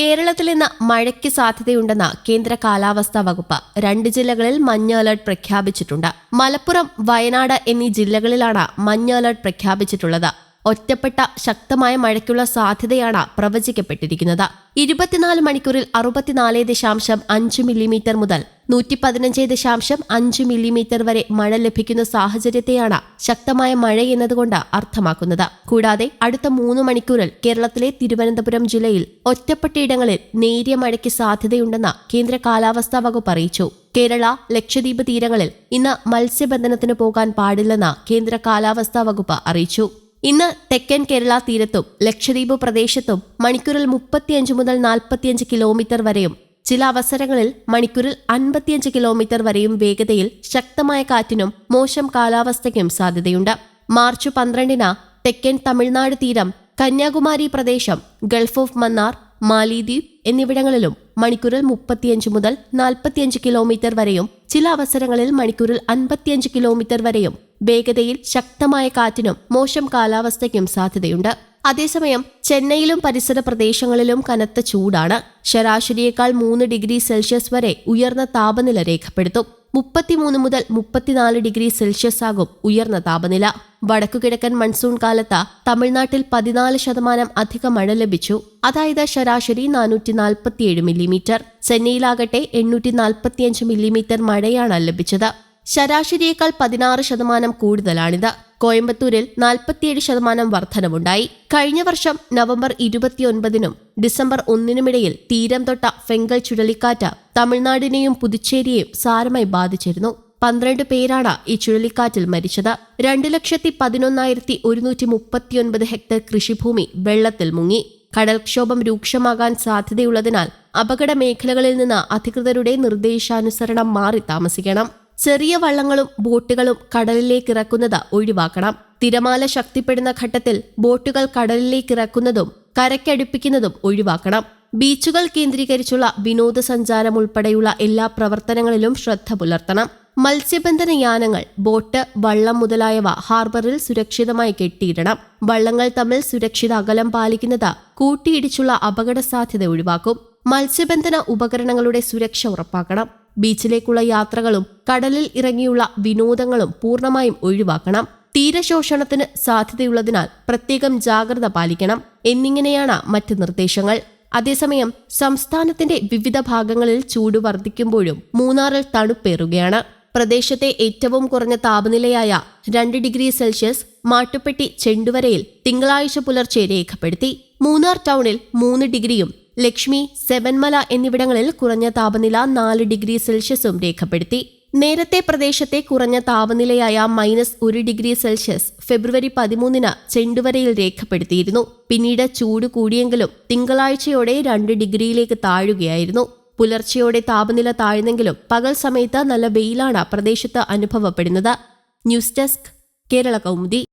കേരളത്തിൽ ഇന്ന് മഴയ്ക്ക് സാധ്യതയുണ്ടെന്ന് കേന്ദ്ര കാലാവസ്ഥാ വകുപ്പ് രണ്ട് ജില്ലകളിൽ മഞ്ഞ അലർട്ട് പ്രഖ്യാപിച്ചിട്ടുണ്ട്. മലപ്പുറം വയനാട് എന്നീ ജില്ലകളിലാണ് മഞ്ഞ അലർട്ട് പ്രഖ്യാപിച്ചിട്ടുള്ളത്. ഒറ്റപ്പെട്ട ശക്തമായ മഴയ്ക്കുള്ള സാധ്യതയാണ് പ്രവചിക്കപ്പെട്ടിരിക്കുന്നത്. ഇരുപത്തിനാല് മണിക്കൂറിൽ അറുപത്തിനാല് ദശാംശം അഞ്ച് മില്ലിമീറ്റർ മുതൽ നൂറ്റി പതിനഞ്ച് ദശാംശം അഞ്ച് മില്ലിമീറ്റർ വരെ മഴ ലഭിക്കുന്ന സാഹചര്യത്തെയാണ് ശക്തമായ മഴ എന്നതുകൊണ്ട് അർത്ഥമാക്കുന്നത്. കൂടാതെ അടുത്ത മൂന്ന് മണിക്കൂറിൽ കേരളത്തിലെ തിരുവനന്തപുരം ജില്ലയിൽ ഒറ്റപ്പെട്ടയിടങ്ങളിൽ നേരിയ മഴയ്ക്ക് സാധ്യതയുണ്ടെന്ന് കേന്ദ്ര കാലാവസ്ഥാ വകുപ്പ് അറിയിച്ചു. കേരള ലക്ഷദ്വീപ് തീരങ്ങളിൽ ഇന്ന് മത്സ്യബന്ധനത്തിന് പോകാൻ പാടില്ലെന്ന് കേന്ദ്ര കാലാവസ്ഥാ വകുപ്പ് അറിയിച്ചു. ഇന്ന് തെക്കൻ കേരള തീരത്തും ലക്ഷദ്വീപ് പ്രദേശത്തും മണിക്കൂറിൽ മുപ്പത്തിയഞ്ച് മുതൽ നാൽപ്പത്തിയഞ്ച് കിലോമീറ്റർ വരെയും ചില അവസരങ്ങളിൽ മണിക്കൂറിൽ അൻപത്തിയഞ്ച് കിലോമീറ്റർ വരെയും വേഗതയിൽ ശക്തമായ കാറ്റിനും മോശം കാലാവസ്ഥയ്ക്കും സാധ്യതയുണ്ട്. മാർച്ച് പന്ത്രണ്ടിന് തെക്കൻ തമിഴ്നാട് തീരം കന്യാകുമാരി പ്രദേശം ഗൾഫ് ഓഫ് മന്നാർ മാലിദ്വീപ് എന്നിവിടങ്ങളിലും മണിക്കൂറിൽ മുപ്പത്തിയഞ്ച് മുതൽ നാൽപ്പത്തിയഞ്ച് കിലോമീറ്റർ വരെയും ചില അവസരങ്ങളിൽ മണിക്കൂറിൽ അൻപത്തിയഞ്ച് കിലോമീറ്റർ വരെയും വേഗതയിൽ ശക്തമായ കാറ്റിനും മോശം കാലാവസ്ഥയ്ക്കും സാധ്യതയുണ്ട്. അതേസമയം ചെന്നൈയിലും പരിസര പ്രദേശങ്ങളിലും കനത്ത ചൂടാണ്. ശരാശരിയേക്കാൾ മൂന്ന് ഡിഗ്രി സെൽഷ്യസ് വരെ ഉയർന്ന താപനില രേഖപ്പെടുത്തും. മുപ്പത്തിമൂന്ന് മുതൽ മുപ്പത്തിനാല് ഡിഗ്രി സെൽഷ്യസ് ആകും ഉയർന്ന താപനില. വടക്കുകിഴക്കൻ മൺസൂൺ കാലത്ത് തമിഴ്നാട്ടിൽ പതിനാല് ശതമാനം അധിക മഴ ലഭിച്ചു. അതായത് ശരാശരി നാനൂറ്റി നാൽപ്പത്തിയേഴ് മില്ലിമീറ്റർ. ചെന്നൈയിലാകട്ടെ എണ്ണൂറ്റി നാൽപ്പത്തിയഞ്ച് മില്ലിമീറ്റർ മഴയാണ് ലഭിച്ചത്. ശരാശരിയേക്കാൾ പതിനാറ് ശതമാനം കൂടുതലാണിത്. കോയമ്പത്തൂരിൽ നാൽപ്പത്തിയേഴ് ശതമാനം വർധനവുണ്ടായി. കഴിഞ്ഞ വർഷം നവംബർ ഇരുപത്തിയൊൻപതിനും ഡിസംബർ ഒന്നിനുമിടയിൽ തീരം തൊട്ട ഫെങ്കൽ ചുഴലിക്കാറ്റ് തമിഴ്നാടിനെയും പുതുച്ചേരിയെയും സാരമായി ബാധിച്ചിരുന്നു. പന്ത്രണ്ട് പേരാണ് ഈ ചുഴലിക്കാറ്റിൽ മരിച്ചത്. രണ്ട് ലക്ഷത്തി പതിനൊന്നായിരത്തി ഒരുന്നൂറ്റി മുപ്പത്തിയൊൻപത് ഹെക്ടർ കൃഷിഭൂമി വെള്ളത്തിൽ മുങ്ങി. കടൽക്ഷോഭം രൂക്ഷമാകാൻ സാധ്യതയുള്ളതിനാൽ അപകട മേഖലകളിൽ നിന്ന് അധികൃതരുടെ നിർദ്ദേശാനുസരണം മാറി താമസിക്കണം. ചെറിയ വള്ളങ്ങളും ബോട്ടുകളും കടലിലേക്ക് ഇറക്കുന്നത് ഒഴിവാക്കണം. തിരമാല ശക്തിപ്പെടുന്ന ഘട്ടത്തിൽ ബോട്ടുകൾ കടലിലേക്ക് ഇറക്കുന്നതും കരയ്ക്കടുപ്പിക്കുന്നതും ഒഴിവാക്കണം. ബീച്ചുകൾ കേന്ദ്രീകരിച്ചുള്ള വിനോദസഞ്ചാരം ഉൾപ്പെടെയുള്ള എല്ലാ പ്രവർത്തനങ്ങളിലും ശ്രദ്ധ പുലർത്തണം. മത്സ്യബന്ധന യാനങ്ങൾ ബോട്ട് വള്ളം മുതലായവ ഹാർബറിൽ സുരക്ഷിതമായി കെട്ടിയിടണം. വള്ളങ്ങൾ തമ്മിൽ സുരക്ഷിത അകലം പാലിക്കുന്നത് കൂട്ടിയിടിച്ചുള്ള അപകട സാധ്യത ഒഴിവാക്കും. മത്സ്യബന്ധന ഉപകരണങ്ങളുടെ സുരക്ഷ ഉറപ്പാക്കണം. ബീച്ചിലേക്കുള്ള യാത്രകളും കടലിൽ ഇറങ്ങിയുള്ള വിനോദങ്ങളും പൂർണമായും ഒഴിവാക്കണം. തീരശോഷണത്തിന് സാധ്യതയുള്ളതിനാൽ പ്രത്യേകം ജാഗ്രത പാലിക്കണം എന്നിങ്ങനെയാണ് മറ്റ് നിർദ്ദേശങ്ങൾ. അതേസമയം സംസ്ഥാനത്തിന്റെ വിവിധ ഭാഗങ്ങളിൽ ചൂട് വർദ്ധിക്കുമ്പോഴും മൂന്നാറിൽ തണുപ്പേറുകയാണ്. പ്രദേശത്തെ ഏറ്റവും കുറഞ്ഞ താപനിലയായ രണ്ട് ഡിഗ്രി സെൽഷ്യസ് മാട്ടുപ്പെട്ടി ചെണ്ടുവരയിൽ തിങ്കളാഴ്ച പുലർച്ചെ രേഖപ്പെടുത്തി. മൂന്നാർ ടൗണിൽ മൂന്ന് ഡിഗ്രിയും ലക്ഷ്മി സെവൻമല എന്നിവിടങ്ങളിൽ കുറഞ്ഞ താപനില നാല് ഡിഗ്രി സെൽഷ്യസും രേഖപ്പെടുത്തി. നേരത്തെ പ്രദേശത്തെ കുറഞ്ഞ താപനിലയായ മൈനസ് ഒരു ഡിഗ്രി സെൽഷ്യസ് ഫെബ്രുവരി പതിമൂന്നിന് ചെണ്ടുവരയിൽ രേഖപ്പെടുത്തിയിരുന്നു. പിന്നീട് ചൂട് കൂടിയെങ്കിലും തിങ്കളാഴ്ചയോടെ രണ്ട് ഡിഗ്രിയിലേക്ക് താഴുകയായിരുന്നു. പുലർച്ചയോടെ താപനില താഴ്ന്നെങ്കിലും പകൽ സമയത്ത് നല്ല വെയിലാണ് പ്രദേശത്ത് അനുഭവപ്പെടുന്നത്. News desk Kerala Kaumudi.